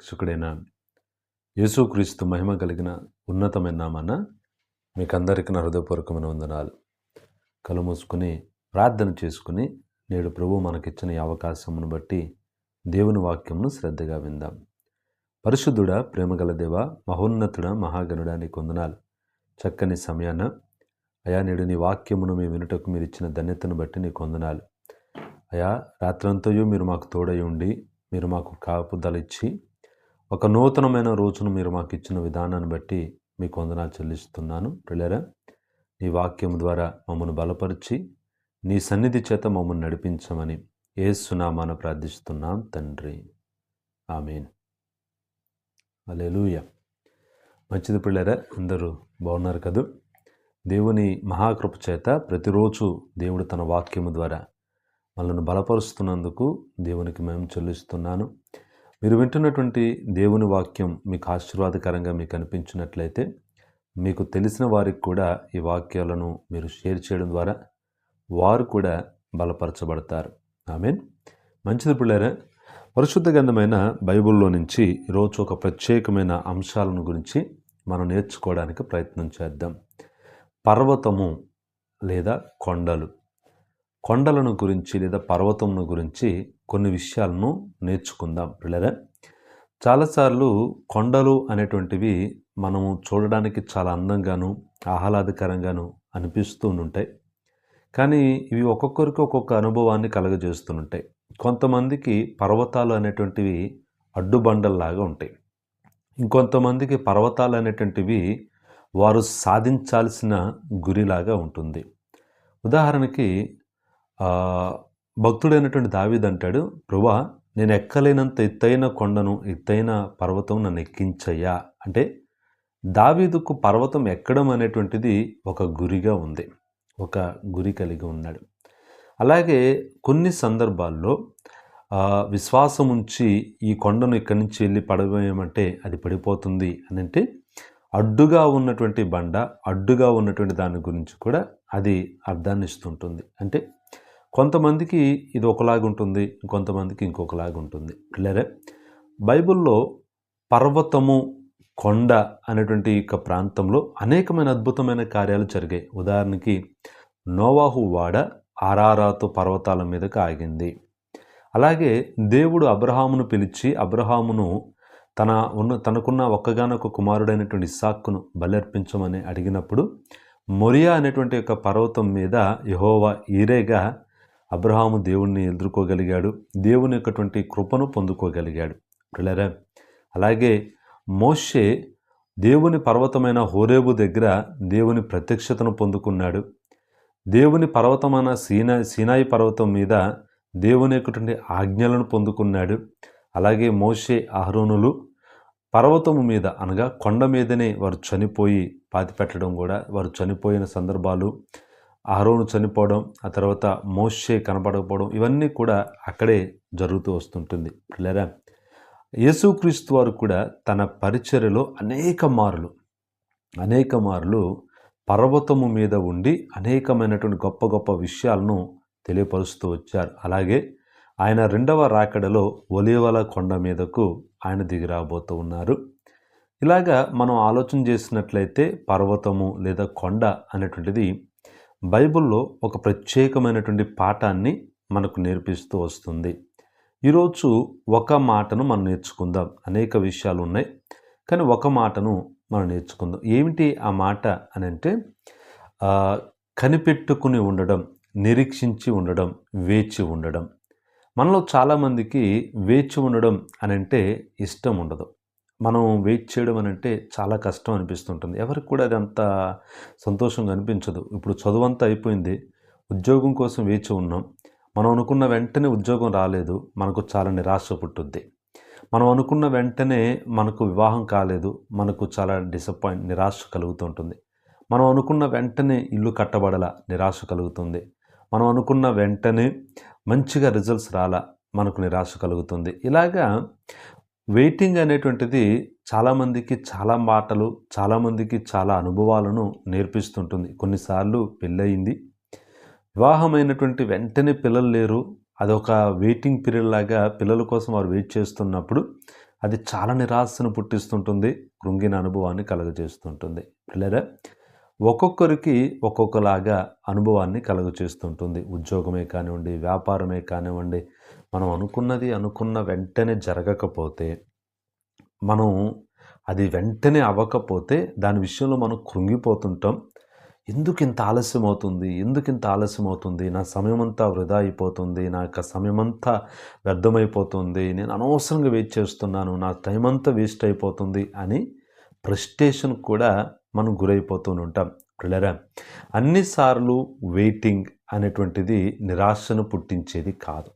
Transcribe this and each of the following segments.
రక్షకుడైన యేసుక్రీస్తు మహిమ కలిగిన ఉన్నతమైన నామాన మీకు అందరికీ నా హృదయపూర్వకమైన వందనాలు. కళ్ళు మూసుకుని ప్రార్థన చేసుకుని నేడు ప్రభు మనకిచ్చిన ఈ అవకాశమును బట్టి దేవుని వాక్యమును శ్రద్ధగా విందాం. పరిశుద్ధుడ ప్రేమగల దేవ మహోన్నతుడ మహాగణుడా నీకు వందనాలు. చక్కని సమయాన అయా నేడు నీ వాక్యమును మీ వినుటకు మీరు ఇచ్చిన ధన్యతను బట్టి నీకు వందనాలు. అయా రాత్రంతయు మీరు మాకు తోడై ఉండి మీరు మాకు కాపుదలిచ్చి ఒక నూతనమైన రోజును మీరు మాకు ఇచ్చిన విధానాన్ని బట్టి మీకు వందనాలు చెల్లిస్తున్నాను. పిల్లరా నీ వాక్యం ద్వారా మమ్మల్ని బలపరిచి నీ సన్నిధి చేత మమ్మల్ని నడిపించమని ఏసునామాన ప్రార్థిస్తున్నాం తండ్రి. ఆమెన్. అలెలుయ మంచిది పిల్లరా అందరూ బాగున్నారు కదూ? దేవుని మహాకృప చేత ప్రతిరోజు దేవుడు తన వాక్యము ద్వారా మనల్ని బలపరుస్తున్నందుకు దేవునికి మేము చెల్లిస్తున్నాను. మీరు వింటున్నటువంటి దేవుని వాక్యం మీకు ఆశీర్వాదకరంగా మీకు అనిపించినట్లయితే మీకు తెలిసిన వారికి కూడా ఈ వాక్యాలను మీరు షేర్ చేయడం ద్వారా వారు కూడా బలపరచబడతారు. ఆమెన్. మంచిది పిల్లరా పరిశుద్ధ గంధమైన బైబిల్లో నుంచి ఈరోజు ఒక ప్రత్యేకమైన అంశాలను గురించి మనం నేర్చుకోవడానికి ప్రయత్నం చేద్దాం. పర్వతము లేదా కొండలు. కొండలను గురించి లేదా పర్వతమును గురించి కొన్ని విషయాలను నేర్చుకుందాం పిల్లరా చాలాసార్లు కొండలు అనేటువంటివి మనము చూడడానికి చాలా అందంగాను ఆహ్లాదకరంగాను అనిపిస్తూ ఉంటాయి కానీ ఇవి ఒక్కొక్కరికి ఒక్కొక్క అనుభవాన్ని కలగజేస్తుంటాయి కొంతమందికి పర్వతాలు అనేటువంటివి అడ్డుబండల్లాగా ఉంటాయి. ఇంకొంతమందికి పర్వతాలు అనేటువంటివి వారు సాధించాల్సిన గురిలాగా ఉంటుంది. ఉదాహరణకి భక్తుడైనటువంటి దావీద్ అంటాడు ప్రభా నేను ఎక్కలేనంత ఎత్తైన కొండను ఎత్తైన పర్వతం నన్ను ఎక్కించయ్యా. అంటే దావీదుకు పర్వతం ఎక్కడం అనేటువంటిది ఒక గురిగా ఉంది ఒక గురి కలిగి ఉన్నాడు. అలాగే కొన్ని సందర్భాల్లో విశ్వాసం ఉంచి ఈ కొండను ఇక్కడి నుంచి వెళ్ళి పడవేయమంటే అది పడిపోతుంది అని అంటే అడ్డుగా ఉన్నటువంటి బండ అడ్డుగా ఉన్నటువంటి దాని గురించి కూడా అది అర్థాన్ని ఇస్తుంటుంది అంటే కొంతమందికి ఇది ఒకలాగా ఉంటుంది కొంతమందికి ఇంకొకలాగా ఉంటుంది. పిల్లరే బైబిల్లో పర్వతము కొండ అనేటువంటి యొక్క ప్రాంతంలో అనేకమైన అద్భుతమైన కార్యాలు జరిగాయి. ఉదాహరణకి నోవాహు వాడ ఆరారాతో పర్వతాల మీదకి ఆగింది. అలాగే దేవుడు అబ్రహామును పిలిచి అబ్రహామును తన ఉన్న తనకున్న ఒక్కగానొక కుమారుడైనటువంటి ఇస్సాక్కును బలర్పించమని అడిగినప్పుడు మొరియా అనేటువంటి యొక్క పర్వతం మీద యహోవా ఈరేగా అబ్రహాము దేవుణ్ణి ఎదుర్కోగలిగాడు. దేవుని యొక్కటువంటి కృపను పొందుకోగలిగాడు. పిల్లరా అలాగే మోషే దేవుని పర్వతమైన హోరేబు దగ్గర దేవుని ప్రత్యక్షతను పొందుకున్నాడు. దేవుని పర్వతమైన సీనా సీనాయి పర్వతం మీద దేవుని యొక్కటువంటి ఆజ్ఞలను పొందుకున్నాడు. అలాగే మోషే అహరోనులు పర్వతము మీద అనగా కొండ మీదనే వారు చనిపోయి పాతిపెట్టడం కూడా వారు చనిపోయిన సందర్భాలు ఆరోను చనిపోవడం ఆ తర్వాత మోషే కనపడకపోవడం ఇవన్నీ కూడా అక్కడే జరుగుతూ వస్తుంటుంది. పిల్లరా యేసుక్రీస్తు వారు కూడా తన పరిచర్యలో అనేక మార్లు అనేక మార్లు పర్వతము మీద ఉండి అనేకమైనటువంటి గొప్ప గొప్ప విషయాలను తెలియపరుస్తూ వచ్చారు. అలాగే ఆయన రెండవ రాకడలో ఒలివల కొండ మీదకు ఆయన దిగిరాబోతూ ఉన్నారు. ఇలాగా మనం ఆలోచన చేసినట్లయితే పర్వతము లేదా కొండ అనేటువంటిది బైబిల్లో ఒక ప్రత్యేకమైనటువంటి పాఠాన్ని మనకు నేర్పిస్తూ వస్తుంది. ఈరోజు ఒక మాటను మనం నేర్చుకుందాం. అనేక విషయాలు ఉన్నాయి. కానీ ఒక మాటను మనం నేర్చుకుందాం. ఏమిటి ఆ మాట అని అంటే కనిపెట్టుకుని ఉండడం నిరీక్షించి ఉండడం వేచి ఉండడం. మనలో చాలామందికి వేచి ఉండడం అని అంటే ఇష్టం ఉండదు. మనం వెయిట్ చేయడం అని అంటే చాలా కష్టం అనిపిస్తుంటుంది. ఎవరికి కూడా అది అంత సంతోషంగా అనిపించదు. ఇప్పుడు చదువు అంతా అయిపోయింది. ఉద్యోగం కోసం వేచి ఉన్నాం మనం అనుకున్న వెంటనే ఉద్యోగం రాలేదు. మనకు చాలా నిరాశ పుట్టుద్ది. మనం అనుకున్న వెంటనే మనకు వివాహం కాలేదు. మనకు చాలా డిసప్పాయింట్ నిరాశ కలుగుతుంటుంది. మనం అనుకున్న వెంటనే ఇల్లు కట్టబడల నిరాశ కలుగుతుంది. మనం అనుకున్న వెంటనే మంచిగా రిజల్ట్స్ రాలా మనకు నిరాశ కలుగుతుంది. ఇలాగా వెయిటింగ్ అనేటువంటిది చాలామందికి చాలా మాటలు చాలామందికి చాలా అనుభవాలను నేర్పిస్తుంటుంది. కొన్నిసార్లు పెళ్ళయింది. వివాహమైనటువంటి వెంటనే పిల్లలు లేరు. అదొక వెయిటింగ్ పీరియడ్ లాగా పిల్లల కోసం వారు వెయిట్ చేస్తున్నప్పుడు అది చాలా నిరాశను పుట్టిస్తుంటుంది కృంగిన అనుభవాన్ని కలుగజేస్తుంటుంది. పిల్లరా ఒక్కొక్కరికి ఒక్కొక్కలాగా అనుభవాన్ని కలుగజేస్తుంటుంది. ఉద్యోగమే కానివ్వండి వ్యాపారమే కానివ్వండి మనం అనుకున్నది అనుకున్న వెంటనే జరగకపోతే మనం అది వెంటనే అవ్వకపోతే దాని విషయంలో మనం కృంగిపోతుంటాం. ఎందుకు ఇంత ఆలస్యం అవుతుంది ఎందుకు ఇంత ఆలస్యం అవుతుంది నా సమయం అంతా వృధా అయిపోతుంది. నా యొక్క సమయం అంతా వ్యర్థమైపోతుంది. నేను అనవసరంగా వెయిట్ చేస్తున్నాను. నా టైం అంతా వేస్ట్ అయిపోతుంది అని ఫ్రస్ట్రేషన్ కూడా మనం గురైపోతూ ఉంటాం. పిల్లరా అన్నిసార్లు వెయిటింగ్ అనేటువంటిది నిరాశను పుట్టించేది కాదు.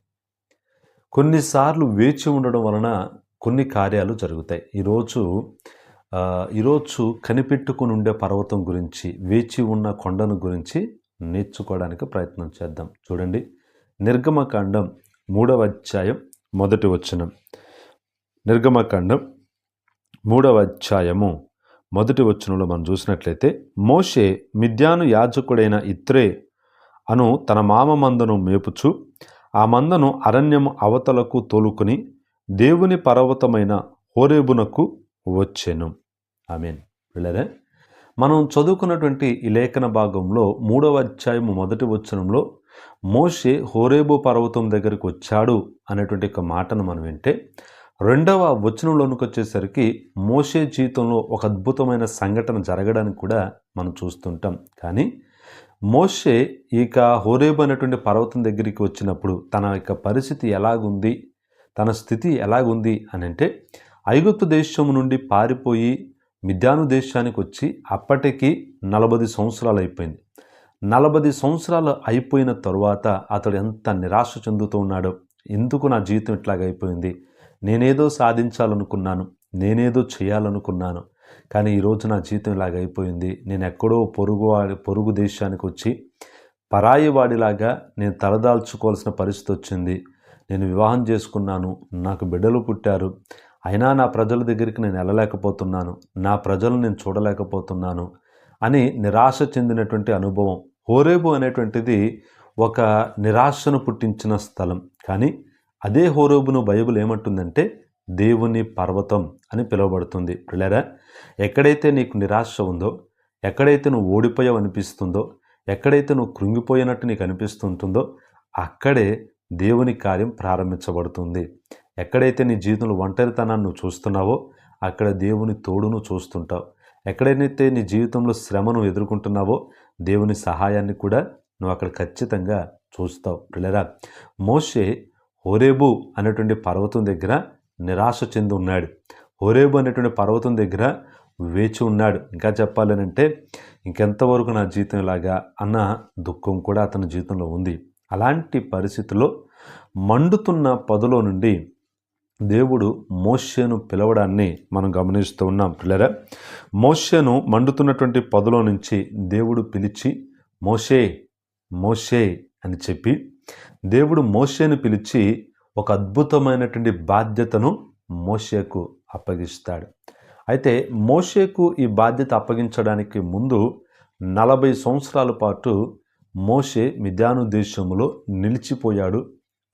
కొన్నిసార్లు వేచి ఉండడం వలన కొన్ని కార్యాలు జరుగుతాయి. ఈరోజు ఈరోజు కనిపెట్టుకుని ఉండే పర్వతం గురించి వేచి ఉన్న కొండను గురించి నేర్చుకోవడానికి ప్రయత్నం చేద్దాం. చూడండి. నిర్గమకాండం మూడవ అధ్యాయం మొదటి వచనం. నిర్గమకాండం మూడవ అధ్యాయము మొదటి వచనంలో మనం చూసినట్లయితే మోషే మిద్యాను యాజకుడైన ఇత్రే అను తన మామ మందను మేపుచు ఆ మందను అరణ్యము అవతలకు తోలుకుని దేవుని పర్వతమైన హోరేబునకు వచ్చెను. ఆమెన్. వెళ్ళరే? మనం చదువుకున్నటువంటి ఈ లేఖన భాగంలో మూడవ అధ్యాయము మొదటి వచనంలో మోషే హోరేబు పర్వతం దగ్గరికి వచ్చాడు అనేటువంటి ఒక మాటను మనం వింటే రెండవ వచనంలోనికి వచ్చేసరికి మోషే జీవితంలో ఒక అద్భుతమైన సంఘటన జరగడానికి కూడా మనం చూస్తుంటాం. కానీ మోషే ఇక హోరేబు అనేటువంటి పర్వతం దగ్గరికి వచ్చినప్పుడు తన యొక్క పరిస్థితి ఎలాగుంది? తన స్థితి ఎలాగుంది? అని అంటే ఐగుప్తు దేశం నుండి పారిపోయి మిద్యాను దేశానికి వచ్చి అప్పటికి నలభై సంవత్సరాలు అయిపోయింది. నలభై సంవత్సరాలు అయిపోయిన తరువాత అతడు ఎంత నిరాశ చెందుతూ ఉన్నాడో ఎందుకు నా జీవితం ఇట్లాగైపోయింది నేనేదో సాధించాలనుకున్నాను నేనేదో చేయాలనుకున్నాను కానీ ఈరోజు నా జీవితం ఇలాగ అయిపోయింది. నేను ఎక్కడో పొరుగు వాడి పొరుగు దేశానికి వచ్చి పరాయి వాడిలాగా నేను తలదాల్చుకోవాల్సిన పరిస్థితి వచ్చింది. నేను వివాహం చేసుకున్నాను. నాకు బిడ్డలు పుట్టారు. అయినా నా ప్రజల దగ్గరికి నేను వెళ్ళలేకపోతున్నాను. నా ప్రజలను నేను చూడలేకపోతున్నాను అని నిరాశ చెందినటువంటి అనుభవం. హోరేబు అనేటువంటిది ఒక నిరాశను పుట్టించిన స్థలం. కానీ అదే హోరేబును బైబుల్ ఏమంటుందంటే దేవుని పర్వతం అని పిలువబడుతుంది. పిల్లరా ఎక్కడైతే నీకు నిరాశ ఉందో ఎక్కడైతే నువ్వు ఓడిపోయావు అనిపిస్తుందో ఎక్కడైతే నువ్వు కృంగిపోయినట్టు నీకు అనిపిస్తుంటుందో అక్కడే దేవుని కార్యం ప్రారంభించబడుతుంది. ఎక్కడైతే నీ జీవితంలో ఒంటరితనాన్ని నువ్వు చూస్తున్నావో అక్కడ దేవుని తోడును చూస్తుంటావు. ఎక్కడైతే నీ జీవితంలో శ్రమను ఎదుర్కొంటున్నావో దేవుని సహాయాన్ని కూడా నువ్వు అక్కడ ఖచ్చితంగా చూస్తావు. పిల్లరా మోషే హోరేబు అనేటువంటి పర్వతం దగ్గర నిరాశ చెంది ఉన్నాడు. హోరేబు అనేటువంటి పర్వతం దగ్గర వేచి ఉన్నాడు. ఇంకా చెప్పాలనంటే ఇంకెంతవరకు నా జీవితం ఇలాగా? అన్న దుఃఖం కూడా అతని జీవితంలో ఉంది. అలాంటి పరిస్థితిలో మండుతున్న పదులో నుండి దేవుడు మోష్యను పిలవడాన్ని మనం గమనిస్తూ ఉన్నాం. పిల్లరా మోషేను మండుతున్నటువంటి పదులో నుంచి దేవుడు పిలిచి మోషే మోషే అని చెప్పి దేవుడు మోషేను పిలిచి ఒక అద్భుతమైనటువంటి బాధ్యతను మోషేకు అప్పగిస్తాడు. అయితే మోషేకు ఈ బాధ్యత అప్పగించడానికి ముందు నలభై సంవత్సరాల పాటు మోషే మిద్యాను దేశంలో నిలిచిపోయాడు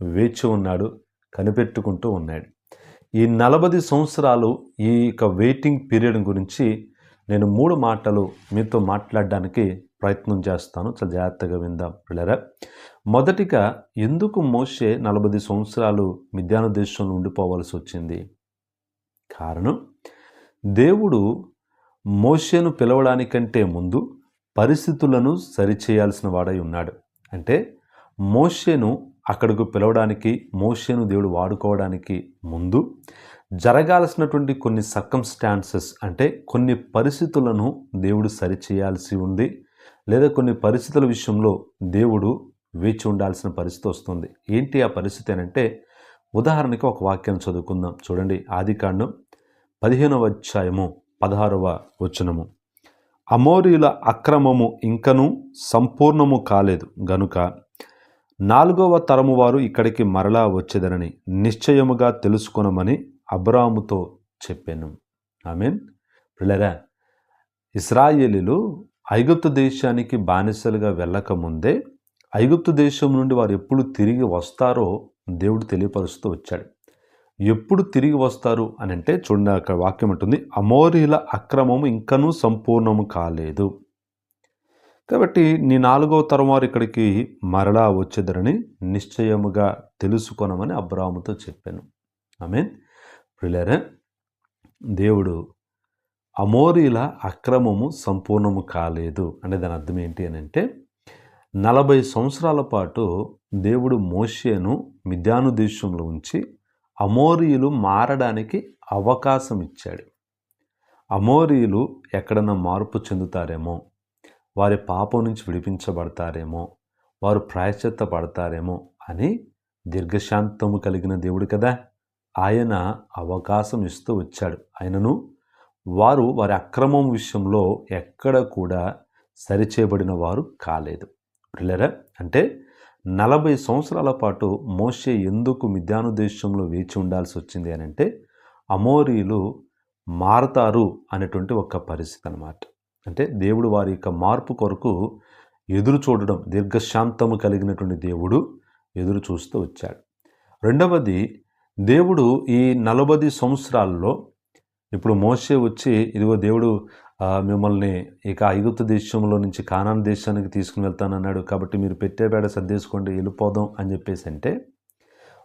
వేచి ఉన్నాడు కనిపెట్టుకుంటూ ఉన్నాడు. ఈ నలభై సంవత్సరాలు ఈ యొక్క వెయిటింగ్ పీరియడ్ గురించి నేను మూడు మాటలు మీతో మాట్లాడడానికి ప్రయత్నం చేస్తాను. చాలా జాగ్రత్తగా విందాం పిల్లరా మొదటిగా ఎందుకు మోసే నలభై సంవత్సరాలు మిథ్యాన దేశంలో ఉండిపోవాల్సి వచ్చింది? కారణం దేవుడు మోషేను పిలవడానికంటే ముందు పరిస్థితులను సరిచేయాల్సిన వాడై ఉన్నాడు. అంటే మోషేను అక్కడకు పిలవడానికి మోషేను దేవుడు వాడుకోవడానికి ముందు జరగాల్సినటువంటి కొన్ని సర్కమ్స్టాన్సెస్ అంటే కొన్ని పరిస్థితులను దేవుడు సరిచేయాల్సి ఉంది. లేదా కొన్ని పరిస్థితుల విషయంలో దేవుడు వేచి ఉండాల్సిన పరిస్థితి వస్తుంది. ఏంటి ఆ పరిస్థితి అని అంటే ఉదాహరణకి ఒక వాక్యం చదువుకుందాం. చూడండి. ఆదికాండం పదిహేనవ అధ్యాయము పదహారవ వచనము. అమోరీల అక్రమము ఇంకనూ సంపూర్ణము కాలేదు. గనుక నాలుగవ తరము వారు ఇక్కడికి మరలా వచ్చేదనని నిశ్చయముగా తెలుసుకొనమని అబ్రాముతో చెప్పాను. ఐ మీన్ పిల్లరా ఇస్రాయేలీలు ఐగుప్తు దేశానికి బానిసలుగా వెళ్ళకముందే ఐగుప్తు దేశం నుండి వారు ఎప్పుడు తిరిగి వస్తారో దేవుడు తెలియపరుస్తూ వచ్చాడు. ఎప్పుడు తిరిగి వస్తారు అని అంటే చూడండి అక్కడ వాక్యం ఉంటుంది అమోరీల అక్రమము ఇంకనూ సంపూర్ణము కాలేదు. కాబట్టి నీ నాలుగవ తరం వారు ఇక్కడికి మరలా వచ్చేదరని నిశ్చయముగా తెలుసుకొనమని అబ్రాహ్మతో చెప్పాను. ఐ మీన్ దేవుడు అమోరీల అక్రమము సంపూర్ణము కాలేదు అనే దాని అర్థం ఏంటి అని అంటే నలభై సంవత్సరాల పాటు దేవుడు మోషేను మిద్యాను దేశంలో ఉంచి అమోరీయులు మారడానికి అవకాశం ఇచ్చాడు. అమోరీయులు ఎక్కడన్నా మార్పు చెందుతారేమో వారి పాపం నుంచి విడిపించబడతారేమో వారు ప్రాయశ్చిత్త పడతారేమో అని దీర్ఘశాంతము కలిగిన దేవుడు కదా. ఆయన అవకాశం ఇస్తూ వచ్చాడు. ఆయనను వారు వారి అక్రమం విషయంలో ఎక్కడ కూడా సరిచేయబడిన వారు కాలేదు. పిల్లరా అంటే నలభై సంవత్సరాల పాటు మోషే ఎందుకు మిద్యాను దేశంలో వేచి ఉండాల్సి వచ్చింది అని అంటే అమోరీలు మారతారు అనేటువంటి ఒక పరిస్థితి అనమాట అంటే దేవుడు వారి యొక్క మార్పు కొరకు ఎదురు చూడడం దీర్ఘశాంతము కలిగినటువంటి దేవుడు ఎదురు చూస్తూ వచ్చాడు. రెండవది దేవుడు ఈ నలభై సంవత్సరాల్లో ఇప్పుడు మోసే వచ్చి ఇదిగో దేవుడు మిమ్మల్ని ఇక ఐగుప్తు దేశంలో నుంచి కానాన్ దేశానికి తీసుకుని వెళ్తానన్నాడు కాబట్టి మీరు పెట్టేపేడ సర్దేసుకోండి వెళ్ళిపోదాం అని చెప్పేసి అంటే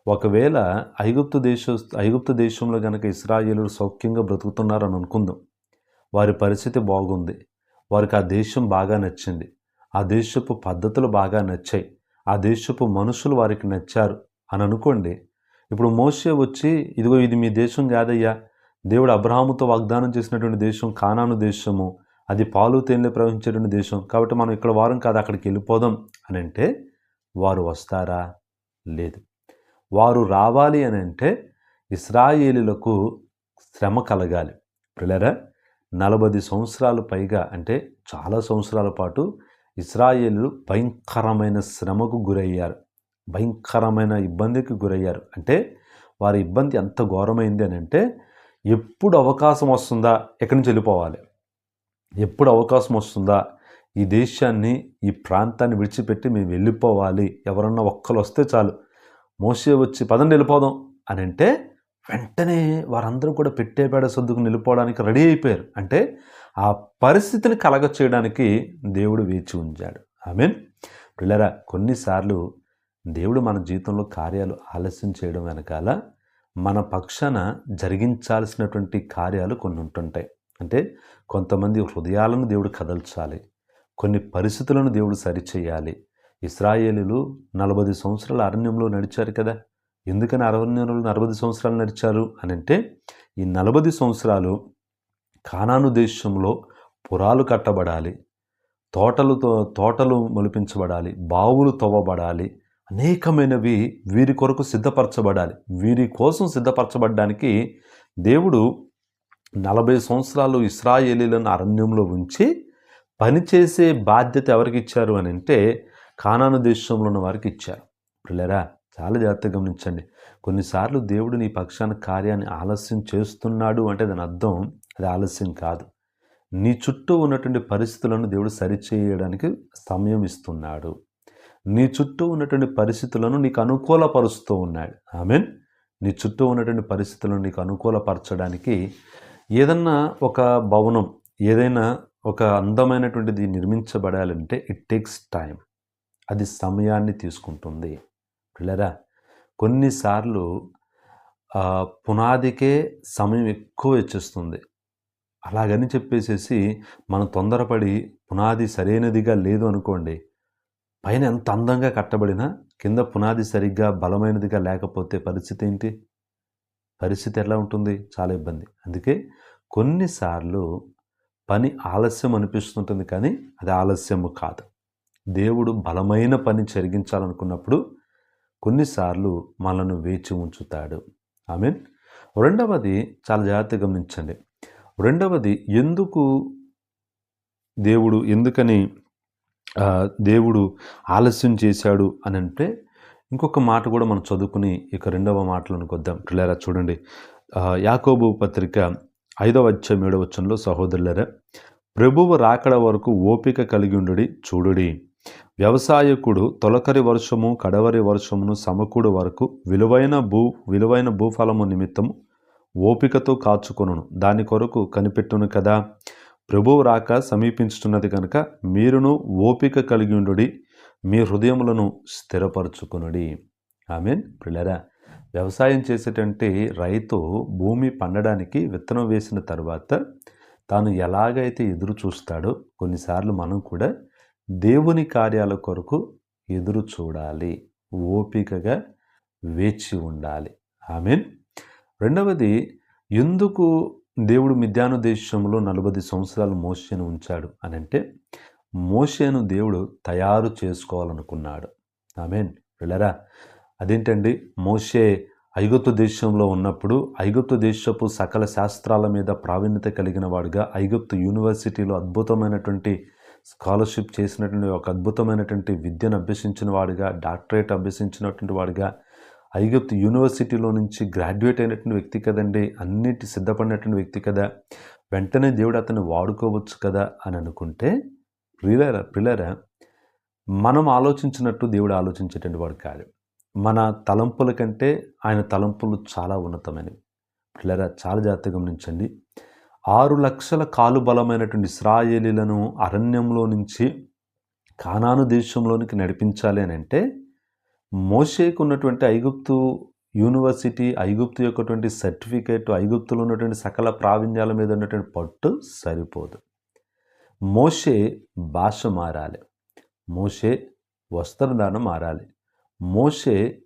ఒకవేళ ఐగుప్తు దేశ ఐగుప్తు దేశంలో కనుక ఇస్రాయేలు సౌఖ్యంగా బ్రతుకుతున్నారని అనుకుందాం. వారి పరిస్థితి బాగుంది. వారికి ఆ దేశం బాగా నచ్చింది. ఆ దేశపు పద్ధతులు బాగా నచ్చాయి. ఆ దేశపు మనుషులు వారికి నచ్చారు అని అనుకోండి ఇప్పుడు మోసే వచ్చి ఇదిగో ఇది మీ దేశం కాదయ్యా దేవుడు అబ్రహాముతో వాగ్దానం చేసినటువంటి దేశం కానాను దేశము అది పాలు తేనె ప్రవహించేటువంటి దేశం. కాబట్టి మనం ఇక్కడ వారం కాదు అక్కడికి వెళ్ళిపోదాం అని అంటే వారు వస్తారా? లేదు. వారు రావాలి అని అంటే ఇస్రాయేలీలకు శ్రమ కలగాలి. పిల్లరా నలభై సంవత్సరాలు పైగా అంటే చాలా సంవత్సరాల పాటు ఇస్రాయేలు భయంకరమైన శ్రమకు గురయ్యారు. భయంకరమైన ఇబ్బందికి గురయ్యారు. అంటే వారి ఇబ్బంది ఎంత ఘోరమైంది అని అంటే ఎప్పుడు అవకాశం వస్తుందా? ఎక్కడి నుంచి వెళ్ళిపోవాలి? ఎప్పుడు అవకాశం వస్తుందా? ఈ దేశాన్ని ఈ ప్రాంతాన్ని విడిచిపెట్టి మేము వెళ్ళిపోవాలి. ఎవరన్నా ఒక్కరు వస్తే చాలు. మోసే వచ్చి పదండి వెళ్ళిపోదాం అని అంటే వెంటనే వారందరూ కూడా పెట్టేపేడ సర్దుకుని వెళ్ళిపోవడానికి రెడీ అయిపోయారు. అంటే ఆ పరిస్థితిని కలగ చేయడానికి దేవుడు వేచి ఉంచాడు. ఐ మీన్ పిల్లరా కొన్నిసార్లు దేవుడు మన జీవితంలో కార్యాలు ఆలస్యం చేయడం వెనకాల మన పక్షాన జరిగించాల్సినటువంటి కార్యాలు కొన్ని ఉంటుంటాయి. అంటే కొంతమంది హృదయాలను దేవుడు కదల్చాలి. కొన్ని పరిస్థితులను దేవుడు సరిచేయాలి. ఇస్రాయేలీలు నలభై సంవత్సరాల అరణ్యంలో నడిచారు కదా. ఎందుకని అరణ్యంలో నలభై సంవత్సరాలు నడిచారు అని అంటే ఈ నలభై సంవత్సరాలు కానాను దేశంలో పురాలు కట్టబడాలి. తోటలు తోటలు మొలిపించబడాలి. బావులు తవ్వబడాలి. అనేకమైనవి వీరి కొరకు సిద్ధపరచబడాలి. వీరి కోసం సిద్ధపరచబడడానికి దేవుడు నలభై సంవత్సరాలు ఇస్రాయేలీలను అరణ్యంలో ఉంచి పనిచేసే బాధ్యత ఎవరికి ఇచ్చారు అని అంటే కానాను దేశంలో ఉన్న వారికి ఇచ్చారు. పిల్లరా చాలా జాగ్రత్తగా గమనించండి. కొన్నిసార్లు దేవుడు నీ పక్షాన కార్యాన్ని ఆలస్యం చేస్తున్నాడు అంటే దాని అర్థం అది ఆలస్యం కాదు. నీ చుట్టూ ఉన్నటువంటి పరిస్థితులను దేవుడు సరిచేయడానికి సమయం ఇస్తున్నాడు. నీ చుట్టూ ఉన్నటువంటి పరిస్థితులను నీకు అనుకూలపరుస్తూ ఉన్నాడు. మీన్ నీ చుట్టూ ఉన్నటువంటి పరిస్థితులను నీకు అనుకూలపరచడానికి ఏదన్నా ఒక భవనం ఏదైనా ఒక అందమైనటువంటిది నిర్మించబడాలంటే ఇట్ టేక్స్ టైం అది సమయాన్ని తీసుకుంటుంది. పిల్లరా కొన్నిసార్లు పునాదికే సమయం ఎక్కువ ఇచ్చేస్తుంది. అలాగని చెప్పేసేసి మనం తొందరపడి పునాది సరైనదిగా లేదు అనుకోండి పైన ఎంత అందంగా కట్టబడినా కింద పునాది సరిగ్గా బలమైనదిగా లేకపోతే పరిస్థితి ఏంటి? పరిస్థితి ఎలా ఉంటుంది? చాలా ఇబ్బంది. అందుకే కొన్నిసార్లు పని ఆలస్యం అనిపిస్తుంటుంది కానీ అది ఆలస్యము కాదు. దేవుడు బలమైన పని జరిగించాలనుకున్నప్పుడు కొన్నిసార్లు మనను వేచి ఉంచుతాడు. ఐ మీన్ రెండవది చాలా జాగ్రత్తగా గమనించండి. రెండవది ఎందుకు దేవుడు ఎందుకని దేవుడు ఆలస్యం చేశాడు అని అంటే ఇంకొక మాట కూడా మనం చదువుకుని ఇక రెండవ మాటలను కొద్దాం పిల్లరా చూడండి. యాకోబు పత్రిక ఐదవ అధ్యాయం ఏడవ వచ్చంలో సహోదరులరా ప్రభువు రాకడ వరకు ఓపిక కలిగి ఉండుడి చూడుడి. వ్యవసాయకుడు తొలకరి వర్షము కడవరి వర్షమును సమకూడు వరకు విలువైన భూ విలువైన భూఫలము నిమిత్తము ఓపికతో కాచుకొనును. దాని కొరకు కనిపెట్టును కదా. ప్రభువు రాక సమీపించుతున్నది కనుక మీరును ఓపిక కలిగి ఉండుడి మీ హృదయములను స్థిరపరచుకునుడి. మీన్ పిల్లరా వ్యవసాయం చేసేటంటే రైతు భూమి పండడానికి విత్తనం వేసిన తర్వాత తాను ఎలాగైతే ఎదురు చూస్తాడో కొన్నిసార్లు మనం కూడా దేవుని కార్యాల కొరకు ఎదురు చూడాలి ఓపికగా వేచి ఉండాలి. ఆమెన్. రెండవది ఎందుకు దేవుడు మిద్యాను దేశంలో నలభై సంవత్సరాలు మోషేను ఉంచాడు అని అంటే మోషేను దేవుడు తయారు చేసుకోవాలనుకున్నాడు. ఆమెన్. వెళ్ళరా? అదేంటండి? మోషే ఐగుప్తు దేశంలో ఉన్నప్పుడు ఐగుప్తు దేశపు సకల శాస్త్రాల మీద ప్రావీణ్యత కలిగిన వాడుగా ఐగుప్తు యూనివర్సిటీలో అద్భుతమైనటువంటి స్కాలర్షిప్ చేసినటువంటి ఒక అద్భుతమైనటువంటి విద్యను అభ్యసించిన వాడుగా డాక్టరేట్ అభ్యసించినటువంటి వాడుగా ఐగుప్తు యూనివర్సిటీలో నుంచి గ్రాడ్యుయేట్ అయినటువంటి వ్యక్తి కదండి అన్నిటి సిద్ధపడినటువంటి వ్యక్తి కదా. వెంటనే దేవుడు అతన్ని వాడుకోవచ్చు కదా అని అనుకుంటే ప్రిలరా ప్రిలరా మనం ఆలోచించినట్టు దేవుడు ఆలోచించేటువంటి వాడు కాదు మన తలంపుల కంటే ఆయన తలంపులు చాలా ఉన్నతమైనవి. పిల్లరా చాలా జాగ్రత్తగా గమనించండి. ఆరు లక్షల కాలు బలమైనటువంటి ఇస్రాయేలీలను అరణ్యంలో నుంచి కానాను దేశంలోనికి నడిపించాలి అని అంటే మోషేకు ఉన్నటువంటి ఐగుప్తు యూనివర్సిటీ ఐగుప్తు యొక్కటువంటి సర్టిఫికేట్ ఐగుప్తులో ఉన్నటువంటి సకల ప్రావీణ్యాల మీద ఉన్నటువంటి పట్టు సరిపోదు. మోషే భాష మారాలి. మోషే వస్త్రదానం మారాలి. మోషే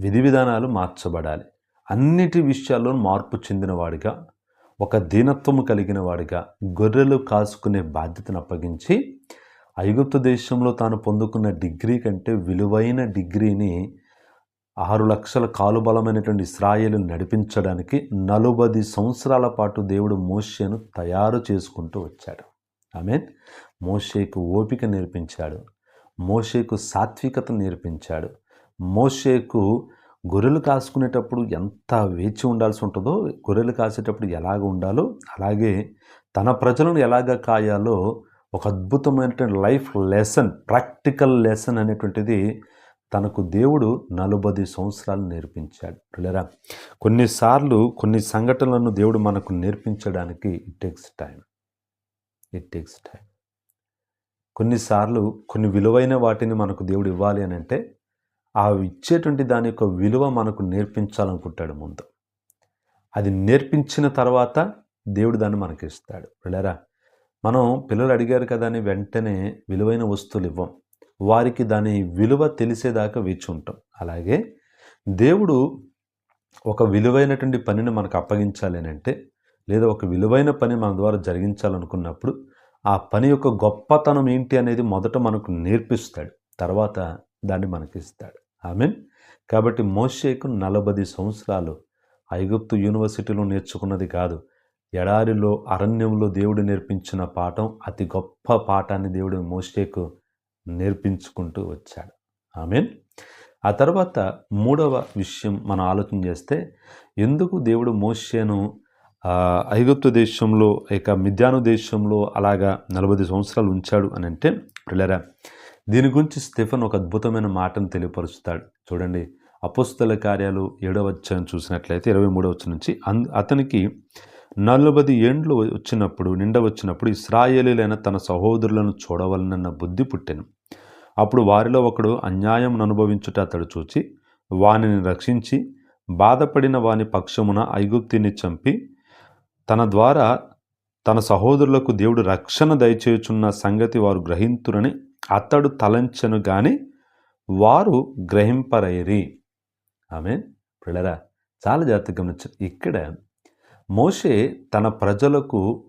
విధి విధానాలు మార్చబడాలి. అన్నిటి విషయాల్లో మార్పు చెందినవాడిగా ఒక దీనత్వము కలిగిన వాడిగా గొర్రెలు కాసుకునే బాధ్యతను అప్పగించి ఐగుప్తు దేశంలో తాను పొందుకున్న డిగ్రీ కంటే విలువైన డిగ్రీని ఆరు లక్షల కాలుబలమైనటువంటి ఇస్రాయేలు నడిపించడానికి నలుబది సంవత్సరాల పాటు దేవుడు మోషేను తయారు చేసుకుంటూ వచ్చాడు. ఆమె మోషేకు ఓపిక నేర్పించాడు. మోషేకు సాత్వికత నేర్పించాడు. మోషేకు గొర్రెలు కాసుకునేటప్పుడు ఎంత వేచి ఉండాల్సి ఉంటుందో గొర్రెలు కాసేటప్పుడు ఎలాగ ఉండాలో అలాగే తన ప్రజలను ఎలాగ కాయాలో ఒక అద్భుతమైనటువంటి లైఫ్ లెసన్ ప్రాక్టికల్ లెసన్ అనేటువంటిది తనకు దేవుడు నలభై సంవత్సరాలు నేర్పించాడు. లేరా కొన్నిసార్లు కొన్ని సంఘటనలను దేవుడు మనకు నేర్పించడానికి it takes time it takes time కొన్నిసార్లు కొన్ని విలువైన వాటిని మనకు దేవుడు ఇవ్వాలి అని అంటే ఆ ఇచ్చేటువంటి దాని యొక్క విలువ మనకు నేర్పించాలనుకుంటాడు ముందు. అది నేర్పించిన తర్వాత దేవుడు దాన్ని మనకి ఇస్తాడు. వెళ్ళారా మనం పిల్లలు అడిగారు కదా అని వెంటనే విలువైన వస్తువులు ఇవ్వం. వారికి దాని విలువ తెలిసేదాకా వేచి ఉంటాం. అలాగే దేవుడు ఒక విలువైనటువంటి పనిని మనకు అప్పగించాలి అని అంటే లేదా ఒక విలువైన పని మన ద్వారా జరిగించాలనుకున్నప్పుడు ఆ పని యొక్క గొప్పతనం ఏంటి అనేది మొదట మనకు నేర్పిస్తాడు. తర్వాత దాన్ని మనకిస్తాడు మీన్ కాబట్టి మోషేకు నలభై సంవత్సరాలు ఐగుప్తు యూనివర్సిటీలో నేర్చుకున్నది కాదు. ఎడారిలో అరణ్యంలో దేవుడు నేర్పించిన పాఠం అతి గొప్ప పాఠాన్ని దేవుడు మోషేకు నేర్పించుకుంటూ వచ్చాడు. ఆమెన్. ఆ తర్వాత మూడవ విషయం మనం ఆలోచన చేస్తే ఎందుకు దేవుడు మోషేను ఐగుప్తు దేశంలో ఇక మిద్యాను దేశంలో అలాగా నలభై సంవత్సరాలు ఉంచాడు అని అంటే పిల్లరా దీని గురించి స్టెఫన్ ఒక అద్భుతమైన మాటను తెలియపరుస్తాడు. చూడండి అపుస్తల కార్యాలు ఏడవ వచ్చాయని చూసినట్లయితే ఇరవై మూడవ వచ్చి నుంచి అతనికి నలభై ఏండ్లు వచ్చినప్పుడు నిండ వచ్చినప్పుడు ఇస్రాయేలీలైన తన సహోదరులను చూడవలనన్న బుద్ధి పుట్టెను. అప్పుడు వారిలో ఒకడు అన్యాయం అనుభవించుట అతడు చూచి వానిని రక్షించి బాధపడిన వాని పక్షమున ఐగుప్తిని చంపి తన ద్వారా తన సహోదరులకు దేవుడు రక్షణ దయచేయుచున్న సంగతి వారు గ్రహింతురని అతడు తలంచెను గాని వారు గ్రహింపరైరి. ఆమె పిల్లరా చాలా జాగ్రత్తగా గమనించారు ఇక్కడ మోషే తన ప్రజలకు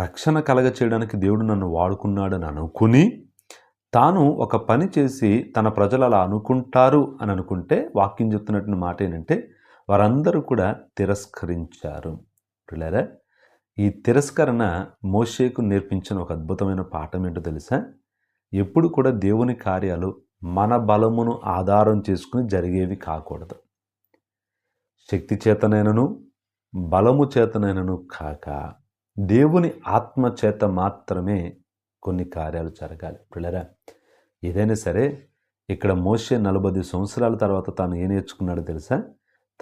రక్షణ కలగ చేయడానికి దేవుడు నన్ను వాడుకున్నాడని అనుకుని తాను ఒక పని చేసి తన ప్రజలు అలా అనుకుంటారు అని అనుకుంటే వాక్యం చెప్తున్నట్టు మాట ఏంటంటే వారందరూ కూడా తిరస్కరించారు. పిల్లరా ఈ తిరస్కరణ మోషేకు నేర్పించిన ఒక అద్భుతమైన పాఠం ఏంటో తెలుసా? ఎప్పుడు కూడా దేవుని కార్యాలు మన బలమును ఆధారం చేసుకుని జరిగేవి కాకూడదు. శక్తి చేతనైనను బలము చేతనైనను కాక దేవుని ఆత్మ చేత మాత్రమే కొన్ని కార్యాలు జరగాలి. పిల్లరా ఏదైనా సరే ఇక్కడ మోసే నలభై సంవత్సరాల తర్వాత తాను ఏం నేర్చుకున్నాడో తెలుసా?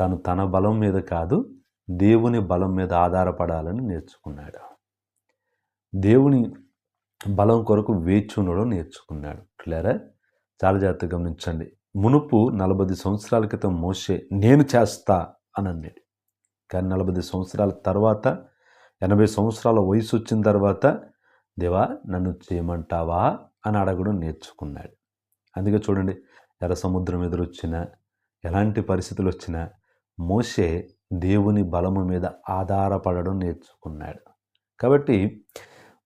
తను తన బలం మీద కాదు దేవుని బలం మీద ఆధారపడాలని నేర్చుకున్నాడు. దేవుని బలం కొరకు వేచి ఉండడం నేర్చుకున్నాడు. క్లియరా చాలా జాగ్రత్తగా గమనించండి. మునుపు నలభై సంవత్సరాల క్రితం మోసే నేను చేస్తా అని అన్నాడు. కానీ నలభై సంవత్సరాల తర్వాత ఎనభై సంవత్సరాల వయసు వచ్చిన తర్వాత దేవా నన్ను చేయమంటావా? అని అడగడం నేర్చుకున్నాడు. అందుకే చూడండి ఎర్ర సముద్రం ఎదురొచ్చిన ఎలాంటి పరిస్థితులు వచ్చినా మోసే దేవుని బలము మీద ఆధారపడడం నేర్చుకున్నాడు. కాబట్టి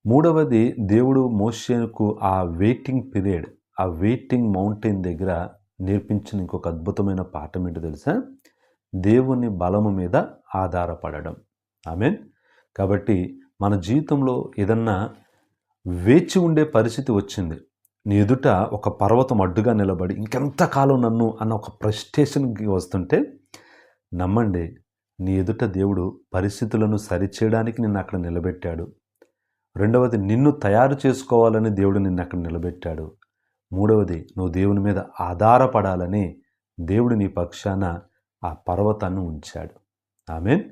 మూడవది దేవుడు మోషేకు ఆ వెయిటింగ్ పీరియడ్ ఆ వెయిటింగ్ మౌంటైన్ దగ్గర నేర్పించిన ఇంకొక అద్భుతమైన పాఠం ఏంటో తెలుసా? దేవుని బలము మీద ఆధారపడడం. ఆమెన్. కాబట్టి మన జీవితంలో ఏదన్నా వేచి ఉండే పరిస్థితి వచ్చింది. నీ ఎదుట ఒక పర్వతం అడ్డుగా నిలబడి ఇంకెంతకాలం నన్ను అన్న ఒక ప్రస్టేషన్కి వస్తుంటే నమ్మండి నీ ఎదుట దేవుడు పరిస్థితులను సరిచేయడానికి నిన్ను అక్కడ నిలబెట్టాడు. రెండవది నిన్ను తయారు చేసుకోవాలని దేవుడు నిన్ను అక్కడ నిలబెట్టాడు. మూడవది నువ్వు దేవుని మీద ఆధారపడాలని దేవుడు నీ పక్షాన ఆ పర్వతాన్ని ఉంచాడు. ఆమెన్.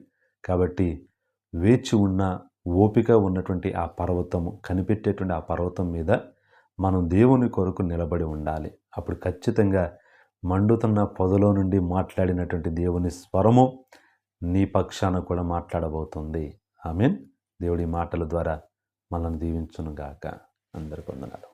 కాబట్టి వేచి ఉన్న ఓపిక ఉన్నటువంటి ఆ పర్వతము కనిపెట్టేటువంటి ఆ పర్వతం మీద మనం దేవుని కొరకు నిలబడి ఉండాలి. అప్పుడు ఖచ్చితంగా మండుతున్న పొదలో నుండి మాట్లాడినటువంటి దేవుని స్వరము నీ పక్షాన కూడా మాట్లాడబోతుంది. మీన్ దేవుడి మాటల ద్వారా మనల్ని దీవించునుగాక. అందరికి వందనాలు.